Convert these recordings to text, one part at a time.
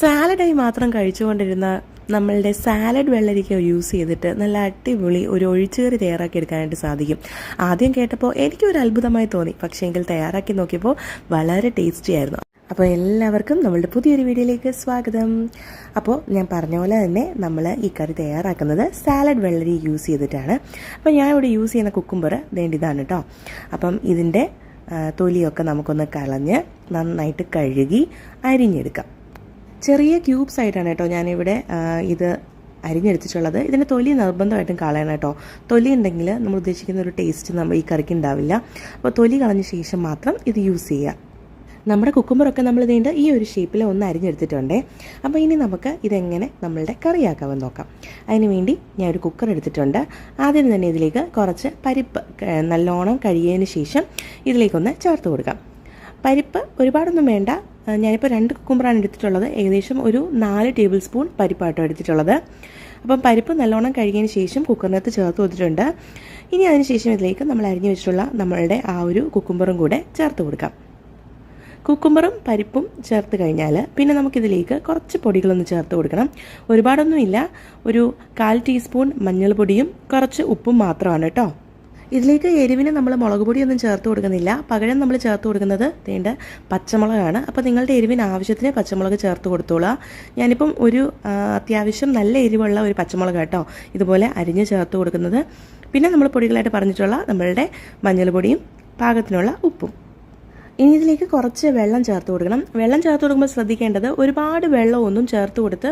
സാലഡായി മാത്രം കഴിച്ചുകൊണ്ടിരുന്ന നമ്മളുടെ സാലഡ് വെള്ളരിക്ക യൂസ് ചെയ്തിട്ട് നല്ല അടിപൊളി ഒരു ഒഴിച്ചുകറി തയ്യാറാക്കി എടുക്കാനായിട്ട് സാധിക്കും. ആദ്യം കേട്ടപ്പോൾ എനിക്കൊരു അത്ഭുതമായി തോന്നി. പക്ഷേ എങ്കിൽ തയ്യാറാക്കി നോക്കിയപ്പോൾ വളരെ ടേസ്റ്റി ആയിരുന്നു. അപ്പോൾ എല്ലാവർക്കും നമ്മളുടെ പുതിയൊരു വീഡിയോയിലേക്ക് സ്വാഗതം. അപ്പോൾ ഞാൻ പറഞ്ഞ പോലെ തന്നെ നമ്മൾ ഈ കറി തയ്യാറാക്കുന്നത് സാലഡ് വെള്ളരി യൂസ് ചെയ്തിട്ടാണ്. അപ്പോൾ ഞാൻ ഇവിടെ യൂസ് ചെയ്യുന്ന കുക്കുംബർ വേണ്ടിയതാണ് കേട്ടോ അപ്പം ഇതിന്റെ തൊലിയൊക്കെ നമുക്കൊന്ന് കളഞ്ഞ് നന്നായിട്ട് കഴുകി അരിഞ്ഞെടുക്കാം. ചെറിയ ക്യൂബ്സ് ആയിട്ടാണ് കേട്ടോ ഞാനിവിടെ ഇത് അരിഞ്ഞെടുത്തിട്ടുള്ളത്. ഇതിന്റെ തൊലി നിർബന്ധമായിട്ടും കളയണം കേട്ടോ. തൊലി ഉണ്ടെങ്കിൽ നമ്മൾ ഉദ്ദേശിക്കുന്ന ഒരു ടേസ്റ്റ് നമ്മൾ ഈ കറിക്ക് ഉണ്ടാവില്ല. അപ്പോൾ തൊലി കളഞ്ഞ ശേഷം മാത്രം ഇത് യൂസ് ചെയ്യുക. നമ്മുടെ കുക്കുമ്പറൊക്കെ നമ്മൾ ഇതേണ്ട ഈ ഒരു ഷേപ്പിൽ ഒന്ന് അരിഞ്ഞെടുത്തിട്ടുണ്ടേ. അപ്പോൾ ഇനി നമുക്ക് ഇതെങ്ങനെ നമ്മളുടെ കറിയാക്കാമെന്ന് നോക്കാം. അതിന് വേണ്ടി ഞാൻ ഒരു കുക്കർ എടുത്തിട്ടുണ്ട്. ആദ്യം തന്നെ ഇതിലേക്ക് കുറച്ച് പരിപ്പ് നല്ലോണം കഴിയതിന് ശേഷം ഇതിലേക്കൊന്ന് ചേർത്ത് കൊടുക്കാം. പരിപ്പ് ഒരുപാടൊന്നും വേണ്ട. ഞാനിപ്പോൾ രണ്ട് കുക്കുമ്പറാണ് എടുത്തിട്ടുള്ളത്. ഏകദേശം ഒരു നാല് ടേബിൾ സ്പൂൺ പരിപ്പാട്ടോ എടുത്തിട്ടുള്ളത്. അപ്പം പരിപ്പ് നല്ലോണം കഴുകിയതിന് ശേഷം കുക്കറിനകത്ത് ചേർത്ത് കൊടുത്തിട്ടുണ്ട്. ഇനി അതിന് ശേഷം ഇതിലേക്ക് നമ്മൾ അരിഞ്ഞു വെച്ചിട്ടുള്ള നമ്മളുടെ ആ ഒരു കുക്കുമ്പറും കൂടെ ചേർത്ത് കൊടുക്കാം. കുക്കുമ്പറും പരിപ്പും ചേർത്ത് കഴിഞ്ഞാൽ പിന്നെ നമുക്കിതിലേക്ക് കുറച്ച് പൊടികളൊന്ന് ചേർത്ത് കൊടുക്കണം. ഒരുപാടൊന്നുമില്ല. ഒരു കാൽ ടീസ്പൂൺ മഞ്ഞൾപ്പൊടിയും കുറച്ച് ഉപ്പും മാത്രമാണ് കേട്ടോ. ഇതിലേക്ക് എരിവിന് നമ്മൾ മുളക് പൊടിയൊന്നും ചേർത്ത് കൊടുക്കുന്നില്ല. പകരം നമ്മൾ ചേർത്ത് കൊടുക്കുന്നത് തേണ്ട പച്ചമുളകാണ്. അപ്പോൾ നിങ്ങളുടെ എരിവിന് ആവശ്യത്തിന് പച്ചമുളക് ചേർത്ത് കൊടുത്തോളാം. ഞാനിപ്പം ഒരു അത്യാവശ്യം നല്ല എരിവുള്ള ഒരു പച്ചമുളക് കേട്ടോ ഇതുപോലെ അരിഞ്ഞ് ചേർത്ത് കൊടുക്കുന്നത്. പിന്നെ നമ്മൾ പൊടികളായിട്ട് പറഞ്ഞിട്ടുള്ള നമ്മളുടെ മഞ്ഞൾപ്പൊടിയും പാകത്തിനുള്ള ഉപ്പും. ഇനി ഇതിലേക്ക് കുറച്ച് വെള്ളം ചേർത്ത് കൊടുക്കണം. വെള്ളം ചേർത്ത് കൊടുക്കുമ്പോൾ ശ്രദ്ധിക്കേണ്ടത് ഒരുപാട് വെള്ളമൊന്നും ചേർത്ത് കൊടുത്ത്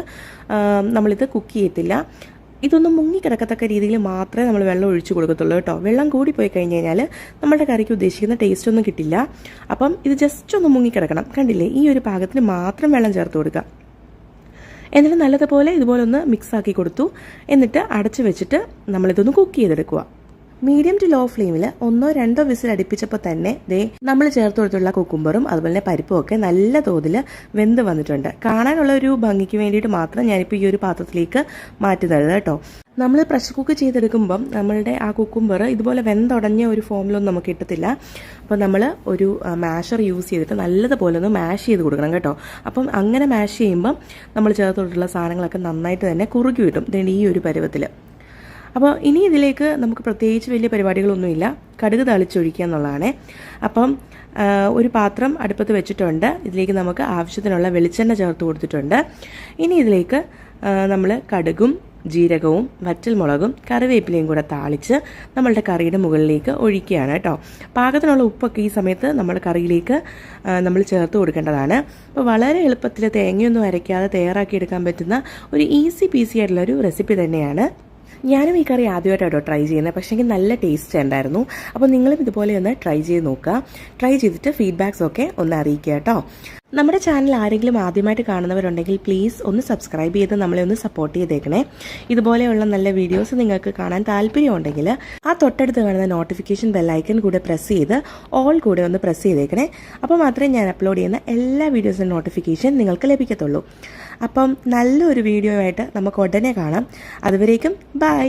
നമ്മളിത് കുക്ക് ചെയ്യത്തില്ല. ഇതൊന്നും മുങ്ങിക്കിടക്കത്തക്ക രീതിയിൽ മാത്രമേ നമ്മൾ വെള്ളം ഒഴിച്ചു കൊടുക്കത്തുള്ളൂ കേട്ടോ. വെള്ളം കൂടി പോയി കഴിഞ്ഞ് കഴിഞ്ഞാൽ നമ്മുടെ കറിക്ക് ഉദ്ദേശിക്കുന്ന ടേസ്റ്റ് ഒന്നും കിട്ടില്ല. അപ്പം ഇത് ജസ്റ്റ് ഒന്ന് മുങ്ങി കിടക്കണം കണ്ടില്ലേ? ഈ ഒരു പാകത്തിന് മാത്രം വെള്ളം ചേർത്ത് കൊടുക്കുക. എന്നിട്ട് നല്ലതുപോലെ ഇതുപോലെ ഒന്ന് മിക്സ് ആക്കി കൊടുത്തു. എന്നിട്ട് അടച്ചു വെച്ചിട്ട് നമ്മളിതൊന്ന് കുക്ക് ചെയ്തെടുക്കുക. മീഡിയം ടു ലോ ഫ്ലെയിമിൽ ഒന്നോ രണ്ടോ വിസിൽ അടുപ്പിച്ചപ്പോൾ തന്നെ ദേ നമ്മൾ ചേർത്ത് കൊടുത്തുള്ള കുക്കുംബറും അതുപോലെ തന്നെ പരിപ്പും ഒക്കെ നല്ല തോതിൽ വെന്ത് വന്നിട്ടുണ്ട്. കാണാനുള്ള ഒരു ഭംഗിക്ക് വേണ്ടിയിട്ട് മാത്രം ഞാനിപ്പോൾ ഈ ഒരു പാത്രത്തിലേക്ക് മാറ്റി തരുന്നത് കേട്ടോ. നമ്മൾ പ്രഷർ കുക്ക് ചെയ്തെടുക്കുമ്പം നമ്മളുടെ ആ കുക്കുംബർ ഇതുപോലെ വെന്തുടഞ്ഞ ഒരു ഫോമിലൊന്നും നമുക്ക് കിട്ടത്തില്ല. അപ്പോൾ നമ്മൾ ഒരു മാഷർ യൂസ് ചെയ്തിട്ട് നല്ലതുപോലെ ഒന്ന് മാഷ് ചെയ്ത് കൊടുക്കണം കേട്ടോ. അപ്പം അങ്ങനെ മാഷ് ചെയ്യുമ്പം നമ്മൾ ചേർത്ത് കൊടുത്തിട്ടുള്ള സാധനങ്ങളൊക്കെ നന്നായിട്ട് തന്നെ കുറുകി കിട്ടും. ഈ ഒരു പരുവത്തിൽ അപ്പോൾ ഇനി ഇതിലേക്ക് നമുക്ക് പ്രത്യേകിച്ച് വലിയ പരിപാടികളൊന്നുമില്ല. കടുക് തളിച്ചൊഴിക്കുക എന്നുള്ളതാണ്. അപ്പം ഒരു പാത്രം അടുപ്പത്ത് വെച്ചിട്ടുണ്ട്. ഇതിലേക്ക് നമുക്ക് ആവശ്യത്തിനുള്ള വെളിച്ചെണ്ണ ചേർത്ത് കൊടുത്തിട്ടുണ്ട്. ഇനി ഇതിലേക്ക് നമ്മൾ കടുകും ജീരകവും വറ്റൽമുളകും കറിവേപ്പിലയും കൂടെ താളിച്ച് നമ്മളുടെ കറിയുടെ മുകളിലേക്ക് ഒഴിക്കുകയാണ് കേട്ടോ. പാകത്തിനുള്ള ഉപ്പൊക്കെ ഈ സമയത്ത് നമ്മൾ കറിയിലേക്ക് നമ്മൾ ചേർത്ത് കൊടുക്കേണ്ടതാണ്. അപ്പോൾ വളരെ എളുപ്പത്തിൽ തേങ്ങയൊന്നും അരയ്ക്കാതെ തയ്യാറാക്കിയെടുക്കാൻ പറ്റുന്ന ഒരു ഈസി പീസി ആയിട്ടുള്ള ഒരു റെസിപ്പി തന്നെയാണ് ഞാനും ഈ കറി ആദ്യമായിട്ടാണ് ട്രൈ ചെയ്യുന്നത്. പക്ഷേ എനിക്ക് നല്ല ടേസ്റ്റ് ഉണ്ടായിരുന്നു. അപ്പോൾ നിങ്ങളും ഇതുപോലെ ഒന്ന് ട്രൈ ചെയ്ത് നോക്കുക. ട്രൈ ചെയ്തിട്ട് ഫീഡ്ബാക്സ് ഒക്കെ ഒന്ന് അറിയിക്കുക കേട്ടോ. നമ്മുടെ ചാനൽ ആരെങ്കിലും ആദ്യമായിട്ട് കാണുന്നവരുണ്ടെങ്കിൽ പ്ലീസ് ഒന്ന് സബ്സ്ക്രൈബ് ചെയ്ത് നമ്മളെ ഒന്ന് സപ്പോർട്ട് ചെയ്തേക്കണേ. ഇതുപോലെയുള്ള നല്ല വീഡിയോസ് നിങ്ങൾക്ക് കാണാൻ താല്പര്യമുണ്ടെങ്കിൽ ആ തൊട്ടടുത്ത് കാണുന്ന നോട്ടിഫിക്കേഷൻ ബെല്ലൈക്കൺ കൂടെ പ്രസ് ചെയ്ത് ഓൾ കൂടെ ഒന്ന് പ്രസ് ചെയ്തേക്കണേ. അപ്പോൾ മാത്രമേ ഞാൻ അപ്ലോഡ് ചെയ്യുന്ന എല്ലാ വീഡിയോസിന്റെ നോട്ടിഫിക്കേഷൻ നിങ്ങൾക്ക് ലഭിക്കത്തുള്ളൂ. അപ്പം നല്ലൊരു വീഡിയോ ആയിട്ട് നമുക്ക് ഉടനെ കാണാം. അതുവരേക്കും ബൈ